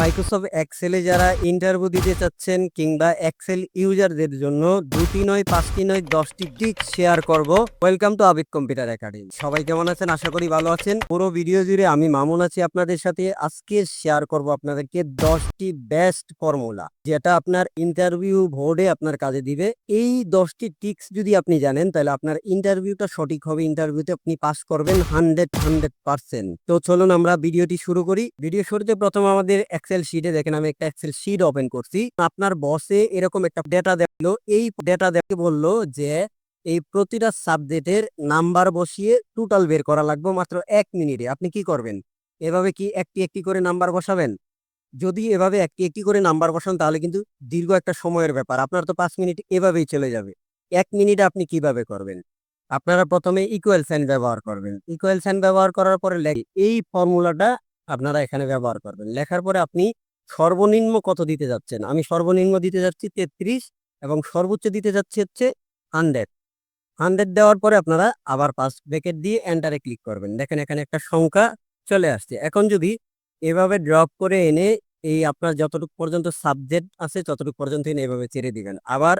Microsoft এক্সেলে যারা interview দিতে চাচ্ছেন কিংবা এক্সেল ইউজারদের জন্য দুটি নয়, পাঁচটি নয়, দশটি টিক শেয়ার করব। Welcome to Abid computer academy সবাই কেমন আছেন? আশা করি ভালো আছেন। পুরো ভিডিও জুড়ে আমি মামুন আছি আপনাদের সাথে। আজকে শেয়ার করব আপনাদেরকে দশটি বেস্ট ফর্মুলা যেটা আপনার ইন্টারভিউ বোর্ডে আপনার কাজে দিবে। এই দশটি টিক্স যদি আপনি জানেন, তাহলে আপনার ইন্টারভিউটা সঠিক হবে। ইন্টারভিউতে আপনি পাস করবেন হান্ড্রেড হান্ড্রেড পার্সেন্ট তো চলুন আমরা ভিডিওটি শুরু করি। ভিডিও শুরুতে প্রথম আমাদের এক্সেল শিটে দেখেন আমি একটা এক্সেল শিট ওপেন করছি। আপনার বসে এরকম একটা ডেটা দেখল। এই ডেটা দেখে বলল যে, এই প্রতিটা সাবজেক্টের নাম্বার বসিয়ে টোটাল বের করা লাগবে মাত্র এক মিনিটে। আপনি কি করবেন? এভাবে কি একটি একটি করে নাম্বার বসাবেন? যদি এভাবে একটি একটি করে নাম্বার বসান তাহলে কিন্তু দীর্ঘ একটা সময়ের ব্যাপার। আপনার তো পাঁচ মিনিট এভাবেই চলে যাবে। এক মিনিটে আপনি কীভাবে করবেন? আপনারা প্রথমে ইকুয়াল সাইন ব্যবহার করবেন। ইকুয়াল সাইন ব্যবহার করার পরে এই ফর্মুলাটা আপনারা এখানে ব্যবহার করবেন। লেখার পরে আপনি সর্বনিম্ন কত দিতে যাচ্ছেন? আমি সর্বনিম্ন দিতে যাচ্ছি তেত্রিশ এবং সর্বোচ্চ দিতে যাচ্ছি হচ্ছে হান্ড্রেড। হান্ড্রেড দেওয়ার পরে আপনারা আবার পাঁচ ব্রেকেট দিয়ে এন্টারে ক্লিক করবেন। দেখেন এখানে একটা সংখ্যা চলে আসছে। এখন যদি এভাবে ড্রপ করে এনে এই আপনার যতটুকু পর্যন্ত সাবজেক্ট আছে ততটুকু পর্যন্ত এনে এভাবে ছেড়ে দিবেন। আবার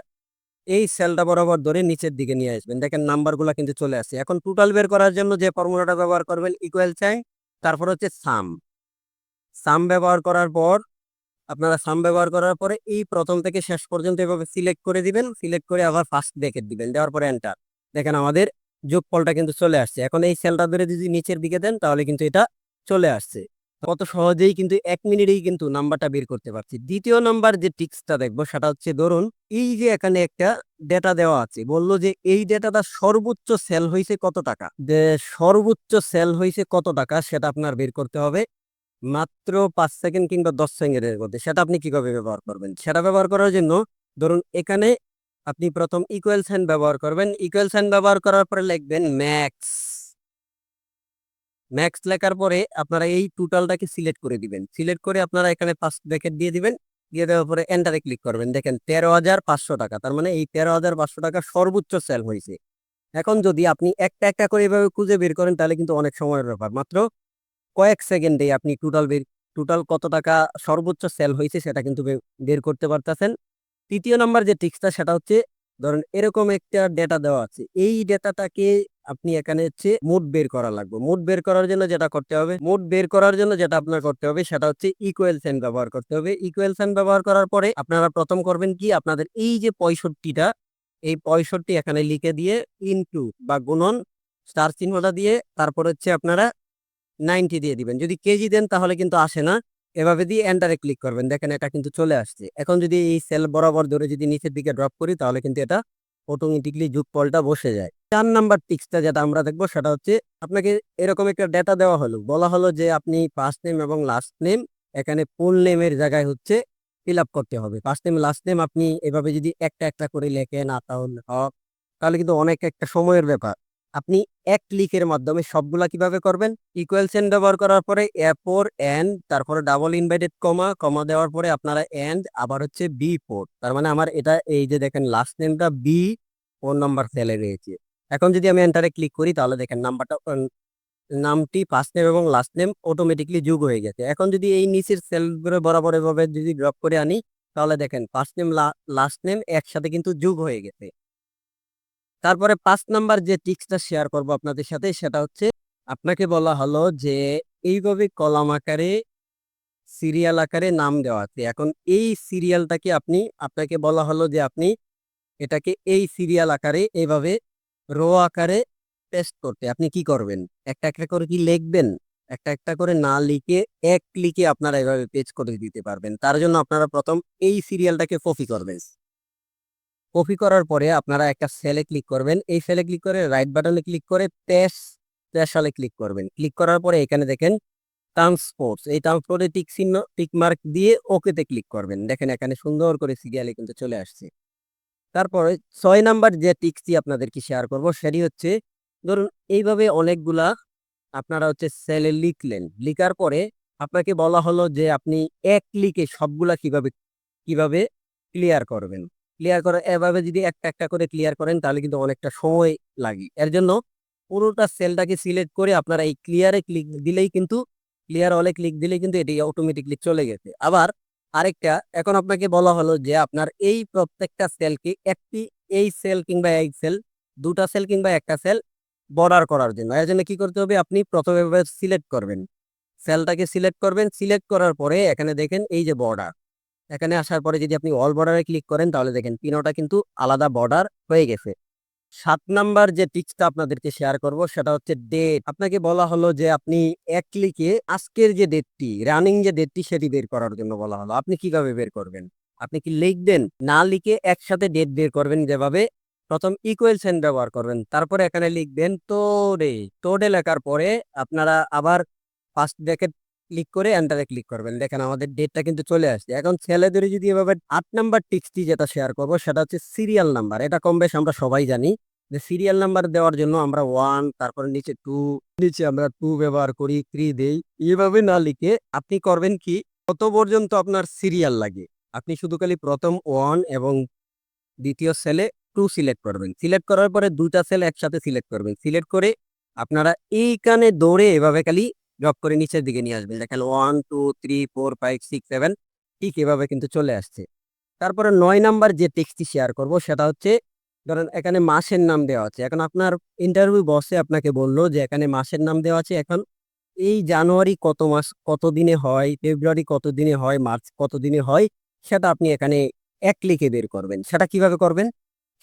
এই সেলটা বরাবর ধরে নিচের দিকে নিয়ে আসবেন। দেখেন নাম্বারগুলো কিন্তু চলে আসছে। এখন টোটাল বের করার জন্য যে ফর্মুলাটা ব্যবহার করবেন ইকুয়াল সাইন তারপর হচ্ছে সাম। সাম ব্যবহার করার পর, আপনারা সাম ব্যবহার করার পরে এই প্রথম থেকে শেষ পর্যন্ত এভাবে সিলেক্ট করে দিবেন, সিলেক্ট করে আবার ফার্স্ট ব্রেকেট দিবেন, দেওয়ার পরে এন্টার দেখেন আমাদের যোগফলটা কিন্তু চলে আসছে। এখন এই সেলটা ধরে যদি নিচের দিকে দেন, তাহলে কিন্তু এটা চলে আসছে। কত সহজেই কিন্তু এক মিনিটেই কিন্তু নাম্বারটা বের করতে পারছি। দ্বিতীয় নাম্বার যে টিক্সটা দেখব সেটা হচ্ছে ধরুন, এই যে এখানে একটা ডেটা দেওয়া আছে, বলল যে এই ডেটাটা সর্বোচ্চ সেল হয়েছে কত টাকা? যে সর্বোচ্চ সেল হয়েছে কত টাকা সেটা আপনার বের করতে হবে মাত্র পাঁচ সেকেন্ড কিংবা দশ সেকেন্ডের মধ্যে। সেটা আপনি কীভাবে ব্যবহার করবেন? সেটা ব্যবহার করার জন্য ধরুন, এখানে আপনি প্রথম ইকুয়াল সাইন ব্যবহার করবেন। ইকুয়াল সাইন ব্যবহার করার পরে লিখবেন ম্যাক্স ম্যাক্স লেখার পরে আপনারা এই টোটালটাকে সিলেক্ট করে দিবেন। সিলেক্ট করে আপনারা এখানে ফার্স্ট ব্র্যাকেট দিয়ে দিবেন। দিয়ে দেওয়ার পরে এন্টারে ক্লিক করবেন। দেখেন তেরো হাজার পাঁচশো টাকা। তার মানে এই তেরো হাজার পাঁচশো টাকা সর্বোচ্চ সেল হয়েছে। এখন যদি আপনি একটা একটা করে এভাবে খুঁজে বের করেন, তাহলে কিন্তু অনেক সময়ের ব্যাপার। মাত্র কয়েক সেকেন্ডে আপনি টোটাল বের টোটাল কত টাকা সর্বোচ্চ সেল হয়েছে সেটা কিন্তু বের করতে পারতেছেন। তৃতীয় নাম্বার যে টিক্সটা সেটা হচ্ছে, ধরেন এরকম একটা ডেটা দেওয়া আছে। এই ডেটাটাকে আপনি এখানে হচ্ছে মোট বের করা লাগবে। মোট বের করার জন্য যেটা করতে হবে, মোট বের করার জন্য যেটা আপনার করতে হবে সেটা হচ্ছে ইকুয়াল সাইন ব্যবহার করতে হবে। ইকুয়াল সাইন ব্যবহার করার পরে আপনারা প্রথম করবেন কি? আপনাদের এই যে পঁয়ষট্টিটা, এই পঁয়ষট্টি এখানে লিখে দিয়ে ইনটু বা গুণন স্টার চিহ্নটা দিয়ে তারপর হচ্ছে আপনারা নাইনটি দিয়ে দিবেন। যদি কেজি দেন তাহলে কিন্তু আসে না। এভাবে দিয়ে এন্টারে ক্লিক করবেন। দেখেন এটা কিন্তু চলে আসছে। এখন যদি এই সেল বরাবর ধরে যদি নিচের দিকে ড্রপ করি তাহলে কিন্তু এটা অটোমেটিকলি যুগফলটা বসে যায়। চার নাম্বার টিক্সটা যেটা আমরা দেখব সেটা হচ্ছে আপনাকে এরকম একটা ডেটা দেওয়া হলো। বলা হলো যে আপনি ফার্স্ট নেম এবং লাস্ট নেম এখানে ফুল নেমের জায়গায় হচ্ছে ফিল আপ করতে হবে। ফার্স্ট নেম লাস্ট নেম আপনি এভাবে যদি একটা একটা করে লেখেন, আতাউল হক, তাহলে কিন্তু অনেক একটা সময়ের ব্যাপার। আপনি এক ক্লিকের মাধ্যমে সবগুলা কীভাবে করবেন? ইকুয়াল সেন ব্যবহার করার পরে এ ফোর এন্ড তারপরে ডাবল ইনভাইটেড কমা কমা দেওয়ার পরে আপনারা এন্ড আবার হচ্ছে বি ফোর তার মানে আমার এটা এই যে দেখেন লাস্ট নেমটা বি ফোর নাম্বার সেলে রয়েছে। এখন যদি আমি এন্টারে ক্লিক করি, তাহলে দেখেন নাম্বারটা নামটি ফার্স্ট নেম এবং লাস্ট নেম অটোমেটিকলি যোগ হয়ে গেছে। এখন যদি এই নিচের সেলগুলো বরাবর এভাবে যদি ড্রপ করে আনি, তাহলে দেখেন ফার্স্ট নেম লাস্ট নেম একসাথে কিন্তু যোগ হয়ে গেছে। তারপরে পাঁচ নাম্বার যে টিক্সটা শেয়ার করব আপনাদের সাথে, সেটা হচ্ছে আপনাকে বলা হলো যে, এইভাবে কলাম আকারে সিরিয়াল আকারে নাম দেওয়া আছে। এখন এই সিরিয়ালটাকে আপনি, আপনাকে বলা হলো যে আপনি এটাকে এই সিরিয়াল আকারে এইভাবে রো আকারে পেস্ট করতে। আপনি কি করবেন? একটা একটা করে কি লিখবেন? একটা একটা করে না লিখে এক ক্লিকে আপনারা এভাবে পেজ করে দিতে পারবেন। তার জন্য আপনারা প্রথম এই সিরিয়ালটাকে কপি করবেন। কপি করার পরে আপনারা একটা সেলে ক্লিক করবেন। এই সেলে ক্লিক করে রাইট বাটনে ক্লিক করে পেস পেশালে ক্লিক করবেন। ক্লিক করার পরে এখানে দেখেন ট্রান্সপোর্টস এই ট্রান্সপোর্টে টিক চিহ্ন টিক মার্ক দিয়ে ওকেতে ক্লিক করবেন। দেখেন এখানে সুন্দর করে সিরিয়ালে কিন্তু চলে আসছে। তারপরে ছয় নাম্বার যে টিক্সটি আপনাদেরকে শেয়ার করব সেটি হচ্ছে, ধরুন এইভাবে অনেকগুলা আপনারা হচ্ছে সেলে লিখলেন, লিখার পরে আপনাকে বলা হলো যে আপনি এক ক্লিকে সবগুলা কীভাবে কীভাবে ক্লিয়ার করবেন। ক্লিয়ার করে এভাবে যদি একটা একটা করে ক্লিয়ার করেন তাহলে কিন্তু অনেকটা সময় লাগে। এর জন্য পুরোটা সেলটাকে সিলেক্ট করে আপনারা এই ক্লিয়ারে ক্লিক দিলেই কিন্তু ক্লিয়ার অলে ক্লিক দিলেই কিন্তু এটি অটোমেটিকলি চলে গেছে। আবার আরেকটা, এখন আপনাকে বলা হলো যে আপনার এই প্রত্যেকটা সেলকে একটি এই সেল কিংবা এই সেল দুটা সেল কিংবা একটা সেল বর্ডার করার জন্য। এর জন্য কি করতে হবে? আপনি প্রথমে সিলেক্ট করবেন। সেলটাকে সিলেক্ট করবেন। সিলেক্ট করার পরে এখানে দেখেন এই যে বর্ডার এখানে আসার পরে যদি আপনি অল বর্ডারে ক্লিক করেন তাহলে দেখেন তিনোটা কিন্তু আলাদা বর্ডার হয়ে গেছে। সাত নাম্বার যে টিপসটা আপনাদেরকে শেয়ার করব, সেটা হচ্ছে ডেট আপনাকে বলা হলো যে আপনি এক ক্লিকে আজকের যে ডেটটি রানিং যে ডেটটি সেটি বের করার জন্য বলা হলো। আপনি কীভাবে বের করবেন? আপনি কি লিখবেন? না লিখে একসাথে ডেট বের করবেন যেভাবে? প্রথম ইকুয়াল সাইন ব্যবহার করবেন। তারপরে এখানে লিখবেন তোডে। তোডে লেখার পরে আপনারা আবার ফার্স্ট ব্র্যাকেট ক্লিক করে এন্টারে ক্লিক করবেন। দেখেন আমাদের ডেটটা কিন্তু চলে আসছে। এখন ছেলেদের যদি এভাবে আট নাম্বার টিক্সটি যেটা শেয়ার করব, সেটা হচ্ছে সিরিয়াল নাম্বার এটা কম বেশ আমরা সবাই জানি। যে সিরিয়াল নাম্বার দেওয়ার জন্য আমরা ওয়ান তারপরে নিচে টু নিচে আমরা টু ব্যবহার করি থ্রি দেই। এইভাবে না লিখে আপনি করবেন কি, কত পর্যন্ত আপনার সিরিয়াল লাগে। আপনি শুধু খালি প্রথম ওয়ান এবং দ্বিতীয় সেলে টু সিলেক্ট করবেন। সিলেক্ট করার পরে দুটা সেল একসাথে সিলেক্ট করবেন। সিলেক্ট করে আপনারা এইখানে দৌড়ে এভাবে খালি ড্রপ করে নিচের দিকে নিয়ে আসবেন। দেখেন one two three four five six seven ঠিক এভাবে কিন্তু চলে আসছে। তারপরে নয় নাম্বার যে টেক্সটটি শেয়ার করব সেটা হচ্ছে, ধরেন এখানে মাসের নাম দেওয়া আছে। এখন আপনার ইন্টারভিউ বসে আপনাকে বলল যে এখানে মাসের নাম দেওয়া আছে। এখন এই জানুয়ারি কত মাস, কত দিনে হয়, ফেব্রুয়ারি কত দিনে হয়, মার্চ কত দিনে হয়, সেটা আপনি এখানে এক লিখে বের করবেন। সেটা কীভাবে করবেন?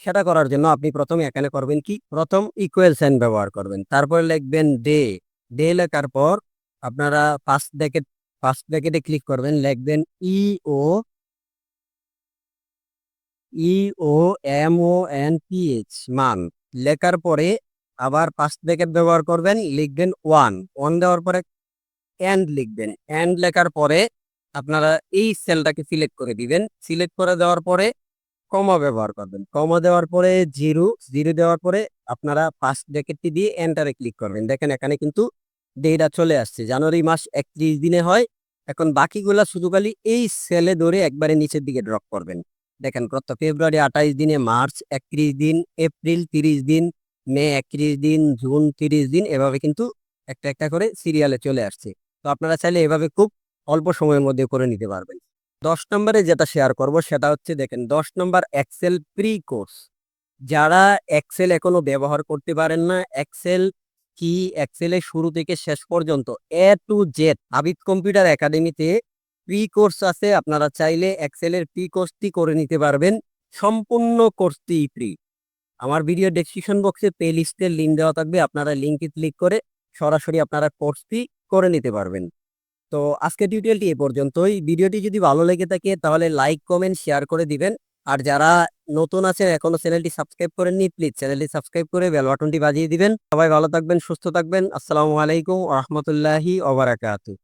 সেটা করার জন্য আপনি প্রথমে এখানে করবেন কি? প্রথম ইকুয়াল সাইন ব্যবহার করবেন। তারপরে লিখবেন ডে ডে লেখার পর আপনারা ফার্স্ট ব্র্যাকেট ফার্স্ট ব্র্যাকেটে ক্লিক করবেন, লিখবেন E O E O M O N P H মান। লেখার পরে আবার ফার্স্ট ব্র্যাকেট ব্যবহার করবেন, লিখবেন ওয়ান ওয়ান দেওয়ার পরে এন্ড লিখবেন। এন্ড লেখার পরে আপনারা এই সেলটাকে সিলেক্ট করে দিবেন। সিলেক্ট করে দেওয়ার পরে কমা ব্যবহার করবেন। কমা দেওয়ার পরে জিরো জিরো দেওয়ার পরে আপনারা ফার্স্ট ব্র্যাকেটটি দিয়ে এন্টারে ক্লিক করবেন। দেখেন এখানে কিন্তু ডেটা চলে আসছে। জানুয়ারি মাস একত্রিশ দিনে হয়। এখন বাকিগুলা শুধু খালি এই সেলে ধরে একবারে নিচের দিকে ড্রপ করবেন। দেখেন কত ফেব্রুয়ারি আঠাইশ দিনে, মার্চ একত্রিশ দিন, এপ্রিল তিরিশ দিন, মে একত্রিশ দিন, জুন তিরিশ দিন, এভাবে কিন্তু একটা একটা করে সিরিয়ালে চলে আসছে। তো আপনারা চাইলে এভাবে খুব অল্প সময়ের মধ্যে করে নিতে পারবেন। দশ নম্বরে যেটা শেয়ার করব সেটা হচ্ছে দেখেন দশ নম্বর এক্সেল প্রি কোর্স যারা এক্সেল এখনও ব্যবহার করতে পারেন না এক্সেল কি এক্সেলের শুরু থেকে শেষ পর্যন্ত? A to Z Abid computer একাডেমিতে প্রি কোর্স আছে, আপনারা চাইলে এক্সেলের প্রি কোর্সটি করে নিতে পারবেন। সম্পূর্ণ কোর্সটি ফ্রি আমার ভিডিও ডেসক্রিপশন বক্সে প্লে লিস্টের লিঙ্ক দেওয়া থাকবে, আপনারা লিঙ্কে ক্লিক করে সরাসরি আপনারা কোর্সটি করে নিতে পারবেন। তো আজকে টিউটোরিয়ালটি এ পর্যন্তই। ভিডিওটি যদি ভালো লেগে থাকে, তাহলে লাইক কমেন্ট শেয়ার করে দিবেন। আর যারা নতুন আছেন, এখনও চ্যানেলটি সাবস্ক্রাইব করেননি, প্লিজ চ্যানেলটি সাবস্ক্রাইব করে বেল বাটনটি বাজিয়ে দিবেন। সবাই ভালো থাকবেন, সুস্থ থাকবেন। আসসালামু আলাইকুম রহমতুল্লাহি ওবারাকাতু